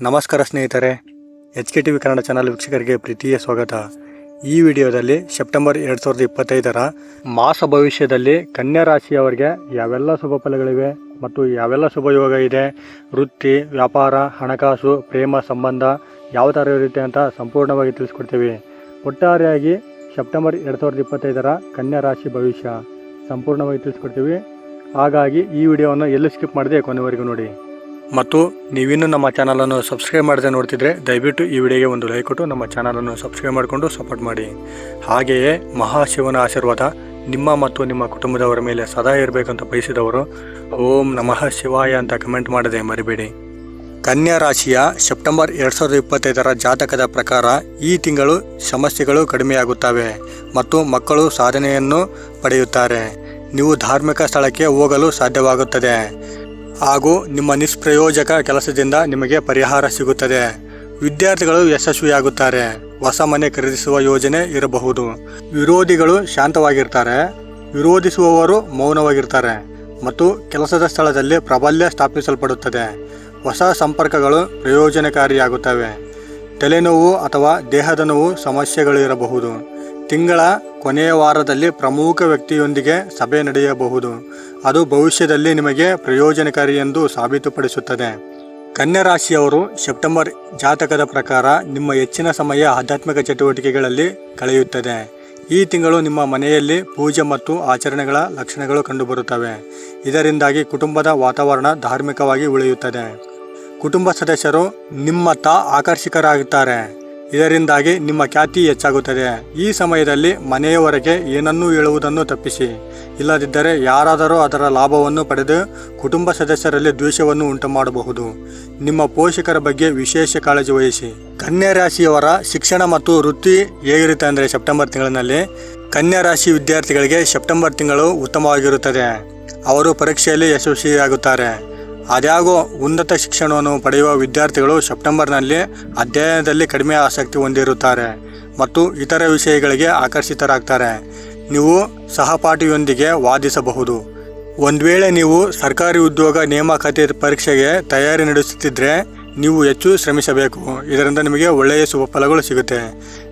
ನಮಸ್ಕಾರ ಸ್ನೇಹಿತರೆ H K T V Kannada channel ವೀಕ್ಷಕರಿಗೆ ಪ್ರೀತಿಯ ಸ್ವಾಗತ. ಈ ವಿಡಿಯೋದಲ್ಲಿ ಸೆಪ್ಟೆಂಬರ್ ಎರಡು ಸಾವಿರದ ಇಪ್ಪತ್ತೈದರ ಮಾಸ ಭವಿಷ್ಯದಲ್ಲಿ ಕನ್ಯಾ ರಾಶಿಯವರಿಗೆ ಯಾವೆಲ್ಲ ಶುಭ ಫಲಗಳಿವೆ ಮತ್ತು ಯಾವೆಲ್ಲ ಶುಭ ಯೋಗ ಇದೆ, ವೃತ್ತಿ, ವ್ಯಾಪಾರ, ಹಣಕಾಸು, ಪ್ರೇಮ, ಸಂಬಂಧ ಯಾವ ಥರ ಇರುತ್ತೆ ಅಂತ ಸಂಪೂರ್ಣವಾಗಿ ತಿಳಿಸ್ಕೊಡ್ತೀವಿ. ಒಟ್ಟಾರೆಯಾಗಿ ಸೆಪ್ಟೆಂಬರ್ ಎರಡು ಸಾವಿರದ ಇಪ್ಪತ್ತೈದರ ಕನ್ಯಾ ರಾಶಿ ಭವಿಷ್ಯ ಸಂಪೂರ್ಣವಾಗಿ ತಿಳಿಸ್ಕೊಡ್ತೀವಿ. ಹಾಗಾಗಿ ಈ ವಿಡಿಯೋವನ್ನು ಎಲ್ಲೂ ಸ್ಕಿಪ್ ಮಾಡದೆ ಕೊನೆವರೆಗೂ ನೋಡಿ. ಮತ್ತು ನೀವಿನ್ನೂ ನಮ್ಮ ಚಾನಲನ್ನು ಸಬ್ಸ್ಕ್ರೈಬ್ ಮಾಡದೆ ನೋಡ್ತಿದ್ರೆ ದಯವಿಟ್ಟು ಈ ವಿಡಿಯೋಗೆ ಒಂದು ಲೈಕ್ ಕೊಟ್ಟು ನಮ್ಮ ಚಾನಲನ್ನು ಸಬ್ಸ್ಕ್ರೈಬ್ ಮಾಡಿಕೊಂಡು ಸಪೋರ್ಟ್ ಮಾಡಿ. ಹಾಗೆಯೇ ಮಹಾಶಿವನ ಆಶೀರ್ವಾದ ನಿಮ್ಮ ಮತ್ತು ನಿಮ್ಮ ಕುಟುಂಬದವರ ಮೇಲೆ ಸದಾ ಇರಬೇಕಂತ ಬಯಸಿದವರು ಓಂ ನಮಃ ಶಿವಾಯ ಅಂತ ಕಮೆಂಟ್ ಮಾಡದೆ ಮರಿಬೇಡಿ. ಕನ್ಯಾ ರಾಶಿಯ ಸೆಪ್ಟೆಂಬರ್ ಎರಡು ಸಾವಿರದ ಇಪ್ಪತ್ತೈದರ ಜಾತಕದ ಪ್ರಕಾರ ಈ ತಿಂಗಳು ಸಮಸ್ಯೆಗಳು ಕಡಿಮೆಯಾಗುತ್ತವೆ ಮತ್ತು ಮಕ್ಕಳು ಸಾಧನೆಯನ್ನು ಪಡೆಯುತ್ತಾರೆ. ನೀವು ಧಾರ್ಮಿಕ ಸ್ಥಳಕ್ಕೆ ಹೋಗಲು ಸಾಧ್ಯವಾಗುತ್ತದೆ. ಹಾಗೂ ನಿಮ್ಮ ನಿಷ್ಪ್ರಯೋಜಕ ಕೆಲಸದಿಂದ ನಿಮಗೆ ಪರಿಹಾರ ಸಿಗುತ್ತದೆ. ವಿದ್ಯಾರ್ಥಿಗಳು ಯಶಸ್ವಿಯಾಗುತ್ತಾರೆ. ಹೊಸ ಮನೆ ಖರೀದಿಸುವ ಯೋಜನೆ ಇರಬಹುದು. ವಿರೋಧಿಗಳು ಶಾಂತವಾಗಿರ್ತಾರೆ. ವಿರೋಧಿಸುವವರು ಮೌನವಾಗಿರ್ತಾರೆ ಮತ್ತು ಕೆಲಸದ ಸ್ಥಳದಲ್ಲಿ ಪ್ರಾಬಲ್ಯ ಸ್ಥಾಪಿಸಲ್ಪಡುತ್ತದೆ. ಹೊಸ ಸಂಪರ್ಕಗಳು ಪ್ರಯೋಜನಕಾರಿಯಾಗುತ್ತವೆ. ತಲೆನೋವು ಅಥವಾ ದೇಹದ ನೋವು ಸಮಸ್ಯೆಗಳು ಇರಬಹುದು ತಿಂಗಳ ಕೊನೆಯ ವಾರದಲ್ಲಿ ಪ್ರಮುಖ ವ್ಯಕ್ತಿಯೊಂದಿಗೆ ಸಭೆ ನಡೆಯಬಹುದು. ಅದು ಭವಿಷ್ಯದಲ್ಲಿ ನಿಮಗೆ ಪ್ರಯೋಜನಕಾರಿ ಎಂದು ಸಾಬೀತುಪಡಿಸುತ್ತದೆ. ಕನ್ಯಾ ರಾಶಿಯವರು ಸೆಪ್ಟೆಂಬರ್ ಜಾತಕದ ಪ್ರಕಾರ ನಿಮ್ಮ ಹೆಚ್ಚಿನ ಸಮಯ ಆಧ್ಯಾತ್ಮಿಕ ಚಟುವಟಿಕೆಗಳಲ್ಲಿ ಕಳೆಯುತ್ತದೆ. ಈ ತಿಂಗಳು ನಿಮ್ಮ ಮನೆಯಲ್ಲಿ ಪೂಜೆ ಮತ್ತು ಆಚರಣೆಗಳ ಲಕ್ಷಣಗಳು ಕಂಡುಬರುತ್ತವೆ. ಇದರಿಂದಾಗಿ ಕುಟುಂಬದ ವಾತಾವರಣ ಧಾರ್ಮಿಕವಾಗಿ ಉಳಿಯುತ್ತದೆ. ಕುಟುಂಬ ಸದಸ್ಯರು ನಿಮ್ಮತ್ತ ಆಕರ್ಷಕರಾಗುತ್ತಾರೆ. ಇದರಿಂದಾಗಿ ನಿಮ್ಮ ಖ್ಯಾತಿ ಹೆಚ್ಚಾಗುತ್ತದೆ. ಈ ಸಮಯದಲ್ಲಿ ಮನೆಯವರೆಗೆ ಏನನ್ನೂ ಹೇಳುವುದನ್ನು ತಪ್ಪಿಸಿ. ಇಲ್ಲದಿದ್ದರೆ ಯಾರಾದರೂ ಅದರ ಲಾಭವನ್ನು ಪಡೆದು ಕುಟುಂಬ ಸದಸ್ಯರಲ್ಲಿ ದ್ವೇಷವನ್ನು ಉಂಟು ಮಾಡಬಹುದು ನಿಮ್ಮ ಪೋಷಕರ ಬಗ್ಗೆ ವಿಶೇಷ ಕಾಳಜಿ ವಹಿಸಿ. ಕನ್ಯಾ ರಾಶಿಯವರ ಶಿಕ್ಷಣ ಮತ್ತು ವೃತ್ತಿ ಹೇಗಿರುತ್ತೆ ಅಂದರೆ ಸೆಪ್ಟೆಂಬರ್ ತಿಂಗಳಿನಲ್ಲಿ? ಕನ್ಯಾ ರಾಶಿ ವಿದ್ಯಾರ್ಥಿಗಳಿಗೆ ಸೆಪ್ಟೆಂಬರ್ ತಿಂಗಳು ಉತ್ತಮವಾಗಿರುತ್ತದೆ. ಅವರು ಪರೀಕ್ಷೆಯಲ್ಲಿ ಯಶಸ್ವಿಯಾಗುತ್ತಾರೆ. ಆದ್ಯಾಗೋ ಉನ್ನತ ಶಿಕ್ಷಣವನ್ನು ಪಡೆಯುವ ವಿದ್ಯಾರ್ಥಿಗಳು ಸೆಪ್ಟೆಂಬರ್ನಲ್ಲಿ ಅಧ್ಯಯನದಲ್ಲಿ ಕಡಿಮೆ ಆಸಕ್ತಿ ಹೊಂದಿರುತ್ತಾರೆ ಮತ್ತು ಇತರ ವಿಷಯಗಳಿಗೆ ಆಕರ್ಷಿತರಾಗ್ತಾರೆ. ನೀವು ಸಹಪಾಠಿಯೊಂದಿಗೆ ವಾದಿಸಬಹುದು. ಒಂದು ವೇಳೆ ನೀವು ಸರ್ಕಾರಿ ಉದ್ಯೋಗ ನೇಮಕಾತಿ ಪರೀಕ್ಷೆಗೆ ತಯಾರಿ ನಡೆಸುತ್ತಿದ್ದರೆ ನೀವು ಹೆಚ್ಚು ಶ್ರಮಿಸಬೇಕು. ಇದರಿಂದ ನಿಮಗೆ ಒಳ್ಳೆಯ ಶುಭ ಫಲಗಳು ಸಿಗುತ್ತೆ.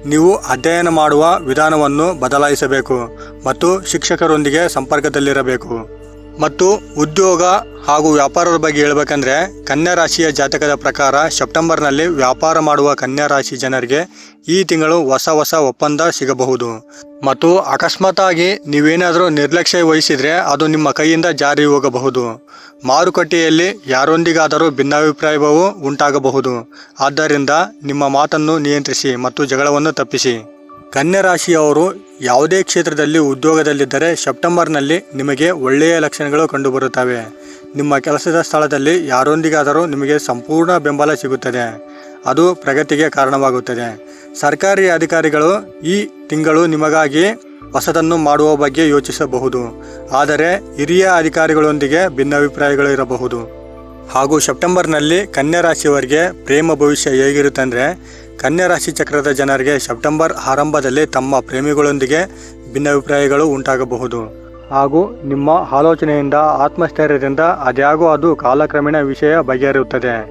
ನೀವು ಅಧ್ಯಯನ ಮಾಡುವ ವಿಧಾನವನ್ನು ಬದಲಾಯಿಸಬೇಕು ಮತ್ತು ಶಿಕ್ಷಕರೊಂದಿಗೆ ಸಂಪರ್ಕದಲ್ಲಿರಬೇಕು. ಮತ್ತು ಉದ್ಯೋಗ ಹಾಗೂ ವ್ಯಾಪಾರದ ಬಗ್ಗೆ ಹೇಳಬೇಕಂದ್ರೆ ಕನ್ಯಾ ರಾಶಿಯ ಜಾತಕದ ಪ್ರಕಾರ ಸೆಪ್ಟೆಂಬರ್ನಲ್ಲಿ ವ್ಯಾಪಾರ ಮಾಡುವ ಕನ್ಯಾ ರಾಶಿ ಜನರಿಗೆ ಈ ತಿಂಗಳು ಹೊಸ ಹೊಸ ಒಪ್ಪಂದ ಸಿಗಬಹುದು. ಮತ್ತು ಅಕಸ್ಮಾತಾಗಿ ನೀವೇನಾದರೂ ನಿರ್ಲಕ್ಷ್ಯ ವಹಿಸಿದರೆ ಅದು ನಿಮ್ಮ ಕೈಯಿಂದ ಜಾರಿ ಹೋಗಬಹುದು. ಮಾರುಕಟ್ಟೆಯಲ್ಲಿ ಯಾರೊಂದಿಗಾದರೂ ಭಿನ್ನಾಭಿಪ್ರಾಯವೂ ಉಂಟಾಗಬಹುದು. ಆದ್ದರಿಂದ ನಿಮ್ಮ ಮಾತನ್ನು ನಿಯಂತ್ರಿಸಿ ಮತ್ತು ಜಗಳವನ್ನು ತಪ್ಪಿಸಿ. ಕನ್ಯಾ ರಾಶಿಯವರು ಯಾವುದೇ ಕ್ಷೇತ್ರದಲ್ಲಿ ಉದ್ಯೋಗದಲ್ಲಿದ್ದರೆ ಸೆಪ್ಟೆಂಬರ್ನಲ್ಲಿ ನಿಮಗೆ ಒಳ್ಳೆಯ ಲಕ್ಷಣಗಳು ಕಂಡುಬರುತ್ತವೆ. ನಿಮ್ಮ ಕೆಲಸದ ಸ್ಥಳದಲ್ಲಿ ಯಾರೊಂದಿಗಾದರೂ ನಿಮಗೆ ಸಂಪೂರ್ಣ ಬೆಂಬಲ ಸಿಗುತ್ತದೆ. ಅದು ಪ್ರಗತಿಗೆ ಕಾರಣವಾಗುತ್ತದೆ. ಸರ್ಕಾರಿ ಅಧಿಕಾರಿಗಳು ಈ ತಿಂಗಳು ನಿಮಗಾಗಿ ಹೊಸದನ್ನು ಮಾಡುವ ಬಗ್ಗೆ ಯೋಚಿಸಬಹುದು. ಆದರೆ ಹಿರಿಯ ಅಧಿಕಾರಿಗಳೊಂದಿಗೆ ಭಿನ್ನಾಭಿಪ್ರಾಯಗಳು ಇರಬಹುದು. ಹಾಗೂ ಸೆಪ್ಟೆಂಬರ್ನಲ್ಲಿ ಕನ್ಯಾ ರಾಶಿಯವರಿಗೆ ಪ್ರೇಮ ಭವಿಷ್ಯ ಹೇಗಿರುತ್ತೆ ಅಂದರೆ ಕನ್ಯಾ ರಾಶಿ ಚಕ್ರದ ಜನರಿಗೆ ಸೆಪ್ಟೆಂಬರ್ ಆರಂಭದಲ್ಲಿ ತಮ್ಮ ಪ್ರೇಮಿಗಳೊಂದಿಗೆ ಭಿನ್ನಾಭಿಪ್ರಾಯಗಳು ಉಂಟಾಗಬಹುದು. ಹಾಗೂ ನಿಮ್ಮ ಆಲೋಚನೆಯಿಂದ, ಆತ್ಮಸ್ಥೈರ್ಯದಿಂದ ಅದ್ಯಾಗೋ ಅದು ಕಾಲಕ್ರಮೇಣ ವಿಷಯ ಬಗೆಹರಿಯುತ್ತದೆ.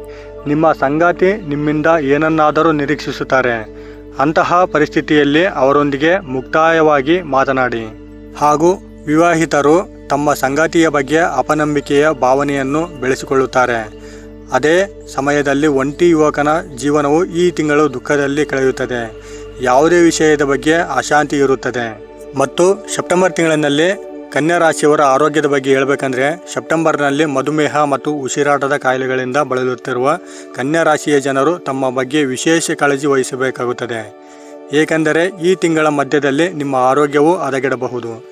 ನಿಮ್ಮ ಸಂಗಾತಿ ನಿಮ್ಮಿಂದ ಏನನ್ನಾದರೂ ನಿರೀಕ್ಷಿಸುತ್ತಾರೆ. ಅಂತಹ ಪರಿಸ್ಥಿತಿಯಲ್ಲಿ ಅವರೊಂದಿಗೆ ಮುಕ್ತಾಯವಾಗಿ ಮಾತನಾಡಿ. ಹಾಗೂ ವಿವಾಹಿತರು ತಮ್ಮ ಸಂಗಾತಿಯ ಬಗ್ಗೆ ಅಪನಂಬಿಕೆಯ ಭಾವನೆಯನ್ನು ಬೆಳೆಸಿಕೊಳ್ಳುತ್ತಾರೆ. ಅದೇ ಸಮಯದಲ್ಲಿ ಒಂಟಿ ಯುವಕನ ಜೀವನವು ಈ ತಿಂಗಳು ದುಃಖದಲ್ಲಿ ಕಳೆಯುತ್ತದೆ. ಯಾವುದೇ ವಿಷಯದ ಬಗ್ಗೆ ಅಶಾಂತಿ ಇರುತ್ತದೆ. ಮತ್ತು ಸೆಪ್ಟೆಂಬರ್ ತಿಂಗಳಿನಲ್ಲಿ ಕನ್ಯಾ ರಾಶಿಯವರ ಆರೋಗ್ಯದ ಬಗ್ಗೆ ಹೇಳಬೇಕಂದ್ರೆ, ಸೆಪ್ಟೆಂಬರ್ನಲ್ಲಿ ಮಧುಮೇಹ ಮತ್ತು ಉಸಿರಾಟದ ಕಾಯಿಲೆಗಳಿಂದ ಬಳಲುತ್ತಿರುವ ಕನ್ಯಾ ರಾಶಿಯ ಜನರು ತಮ್ಮ ಬಗ್ಗೆ ವಿಶೇಷ ಕಾಳಜಿ ವಹಿಸಬೇಕಾಗುತ್ತದೆ. ಏಕೆಂದರೆ ಈ ತಿಂಗಳ ಮಧ್ಯದಲ್ಲಿ ನಿಮ್ಮ ಆರೋಗ್ಯವು ಹದಗೆಡಬಹುದು.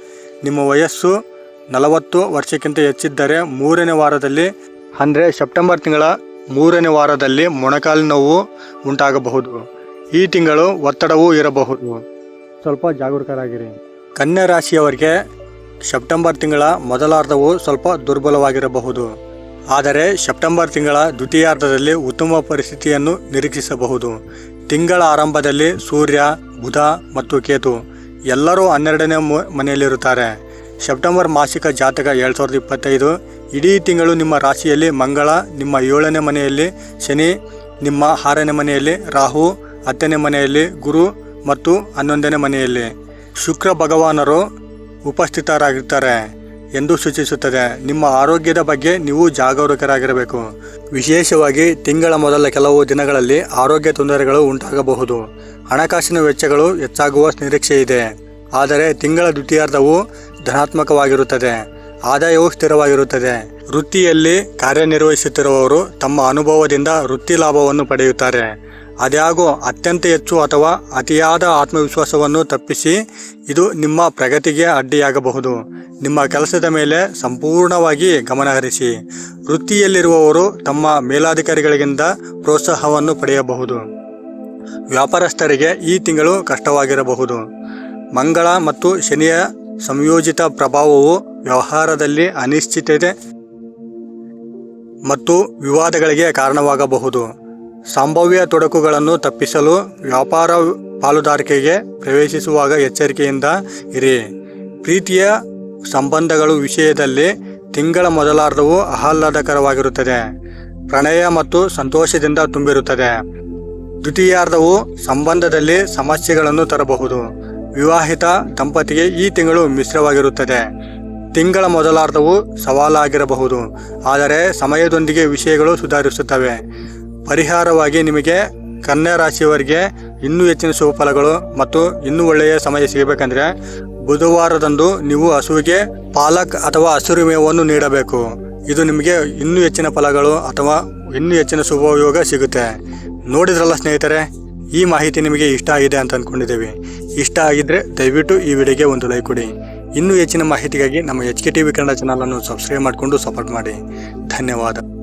ನಿಮ್ಮ ವಯಸ್ಸು ನಲವತ್ತು ವರ್ಷಕ್ಕಿಂತ ಹೆಚ್ಚಿದ್ದರೆ ಮೂರನೇ ವಾರದಲ್ಲಿ ಅಂದರೆ ಸೆಪ್ಟೆಂಬರ್ ತಿಂಗಳ ಮೂರನೇ ವಾರದಲ್ಲಿ ಮೊಣಕಾಲು ನೋವು ಉಂಟಾಗಬಹುದು. ಈ ತಿಂಗಳು ಒತ್ತಡವೂ ಇರಬಹುದು. ಸ್ವಲ್ಪ ಜಾಗರೂಕರಾಗಿರಿ. ಕನ್ಯಾ ರಾಶಿಯವರಿಗೆ ಸೆಪ್ಟೆಂಬರ್ ತಿಂಗಳ ಮೊದಲಾರ್ಧವು ಸ್ವಲ್ಪ ದುರ್ಬಲವಾಗಿರಬಹುದು. ಆದರೆ ಸೆಪ್ಟೆಂಬರ್ ತಿಂಗಳ ದ್ವಿತೀಯಾರ್ಧದಲ್ಲಿ ಉತ್ತಮ ಪರಿಸ್ಥಿತಿಯನ್ನು ನಿರೀಕ್ಷಿಸಬಹುದು. ತಿಂಗಳ ಆರಂಭದಲ್ಲಿ ಸೂರ್ಯ ಬುಧ ಮತ್ತು ಕೇತು ಎಲ್ಲರೂ ಹನ್ನೆರಡನೇ ಮನೆಯಲ್ಲಿರುತ್ತಾರೆ. ಸೆಪ್ಟೆಂಬರ್ ಮಾಸಿಕ ಜಾತಕ ಎರಡು ಸಾವಿರದ ಇಪ್ಪತ್ತೈದು ಇಡೀ ತಿಂಗಳು ನಿಮ್ಮ ರಾಶಿಯಲ್ಲಿ ಮಂಗಳ, ನಿಮ್ಮ ಏಳನೇ ಮನೆಯಲ್ಲಿ ಶನಿ, ನಿಮ್ಮ ಆರನೇ ಮನೆಯಲ್ಲಿ ರಾಹು, ಹತ್ತನೇ ಮನೆಯಲ್ಲಿ ಗುರು ಮತ್ತು ಹನ್ನೊಂದನೇ ಮನೆಯಲ್ಲಿ ಶುಕ್ರ ಭಗವಾನರು ಉಪಸ್ಥಿತರಾಗಿರ್ತಾರೆ ಎಂದು ಸೂಚಿಸುತ್ತದೆ. ನಿಮ್ಮ ಆರೋಗ್ಯದ ಬಗ್ಗೆ ನೀವು ಜಾಗರೂಕರಾಗಿರಬೇಕು. ವಿಶೇಷವಾಗಿ ತಿಂಗಳ ಮೊದಲ ಕೆಲವು ದಿನಗಳಲ್ಲಿ ಆರೋಗ್ಯ ತೊಂದರೆಗಳು ಉಂಟಾಗಬಹುದು. ಹಣಕಾಸಿನ ವೆಚ್ಚಗಳು ಹೆಚ್ಚಾಗುವ ನಿರೀಕ್ಷೆ ಇದೆ ಆದರೆ ತಿಂಗಳ ದ್ವಿತೀಯಾರ್ಧವು ಧನಾತ್ಮಕವಾಗಿರುತ್ತದೆ. ಆದಾಯವು ಸ್ಥಿರವಾಗಿರುತ್ತದೆ. ವೃತ್ತಿಯಲ್ಲಿ ಕಾರ್ಯನಿರ್ವಹಿಸುತ್ತಿರುವವರು ತಮ್ಮ ಅನುಭವದಿಂದ ವೃತ್ತಿ ಲಾಭವನ್ನು ಪಡೆಯುತ್ತಾರೆ. ಅದ್ಯಾಗೋ ಅತ್ಯಂತ ಹೆಚ್ಚು ಅಥವಾ ಅತಿಯಾದ ಆತ್ಮವಿಶ್ವಾಸವನ್ನು ತಪ್ಪಿಸಿ ಇದು ನಿಮ್ಮ ಪ್ರಗತಿಗೆ ಅಡ್ಡಿಯಾಗಬಹುದು. ನಿಮ್ಮ ಕೆಲಸದ ಮೇಲೆ ಸಂಪೂರ್ಣವಾಗಿ ಗಮನಹರಿಸಿ. ವೃತ್ತಿಯಲ್ಲಿರುವವರು ತಮ್ಮ ಮೇಲಾಧಿಕಾರಿಗಳಿಗಿಂತ ಪ್ರೋತ್ಸಾಹವನ್ನು ಪಡೆಯಬಹುದು. ವ್ಯಾಪಾರಸ್ಥರಿಗೆ ಈ ತಿಂಗಳು ಕಷ್ಟವಾಗಿರಬಹುದು. ಮಂಗಳ ಮತ್ತು ಶನಿಯ ಸಂಯೋಜಿತ ಪ್ರಭಾವವು ವ್ಯವಹಾರದಲ್ಲಿ ಅನಿಶ್ಚಿತತೆ ಮತ್ತು ವಿವಾದಗಳಿಗೆ ಕಾರಣವಾಗಬಹುದು. ಸಂಭಾವ್ಯ ತೊಡಕುಗಳನ್ನು ತಪ್ಪಿಸಲು ವ್ಯಾಪಾರ ಪಾಲುದಾರಿಕೆಗೆ ಪ್ರವೇಶಿಸುವಾಗ ಎಚ್ಚರಿಕೆಯಿಂದ ಇರಿ. ಪ್ರೀತಿಯ ಸಂಬಂಧಗಳು ವಿಷಯದಲ್ಲಿ ತಿಂಗಳ ಮೊದಲಾರ್ಧವು ಆಹ್ಲಾದಕರವಾಗಿರುತ್ತದೆ. ಪ್ರಣಯ ಮತ್ತು ಸಂತೋಷದಿಂದ ತುಂಬಿರುತ್ತದೆ. ದ್ವಿತೀಯಾರ್ಧವು ಸಂಬಂಧದಲ್ಲಿ ಸಮಸ್ಯೆಗಳನ್ನು ತರಬಹುದು. ವಿವಾಹಿತ ದಂಪತಿಗೆ ಈ ತಿಂಗಳು ಮಿಶ್ರವಾಗಿರುತ್ತದೆ. ತಿಂಗಳ ಮೊದಲಾರ್ಧವು ಸವಾಲಾಗಿರಬಹುದು. ಆದರೆ ಸಮಯದೊಂದಿಗೆ ವಿಷಯಗಳು ಸುಧಾರಿಸುತ್ತವೆ. ಪರಿಹಾರವಾಗಿ ನಿಮಗೆ ಕನ್ಯಾ ರಾಶಿಯವರಿಗೆ ಇನ್ನೂ ಹೆಚ್ಚಿನ ಶುಭಫಲಗಳು ಮತ್ತು ಇನ್ನೂ ಒಳ್ಳೆಯ ಸಮಯ ಸಿಗಬೇಕಂದ್ರೆ ಬುಧವಾರದಂದು ನೀವು ಹಸುವಿಗೆ ಪಾಲಕ್ ಅಥವಾ ಹಸಿರು ಮೇವನ್ನು ನೀಡಬೇಕು. ಇದು ನಿಮಗೆ ಇನ್ನೂ ಹೆಚ್ಚಿನ ಫಲಗಳು ಅಥವಾ ಇನ್ನೂ ಹೆಚ್ಚಿನ ಶುಭಯೋಗ ಸಿಗುತ್ತೆ. ನೋಡಿದ್ರಲ್ಲ ಸ್ನೇಹಿತರೆ, ಈ ಮಾಹಿತಿ ನಿಮಗೆ ಇಷ್ಟ ಆಗಿದೆ ಅಂತ ಅಂದ್ಕೊಂಡಿದ್ದೀವಿ ಇಷ್ಟ ಆಗಿದ್ರೆ ದಯವಿಟ್ಟು ಈ ವಿಡಿಯೋಗೆ ಒಂದು ಲೈಕ್ ಕೊಡಿ. ಇನ್ನೂ ಹೆಚ್ಚಿನ ಮಾಹಿತಿಗಾಗಿ ನಮ್ಮ H K T V Kannada ಚಾನಲನ್ನು ಸಬ್ಸ್ಕ್ರೈಬ್ ಮಾಡಿಕೊಂಡು ಸಪೋರ್ಟ್ ಮಾಡಿ. ಧನ್ಯವಾದ.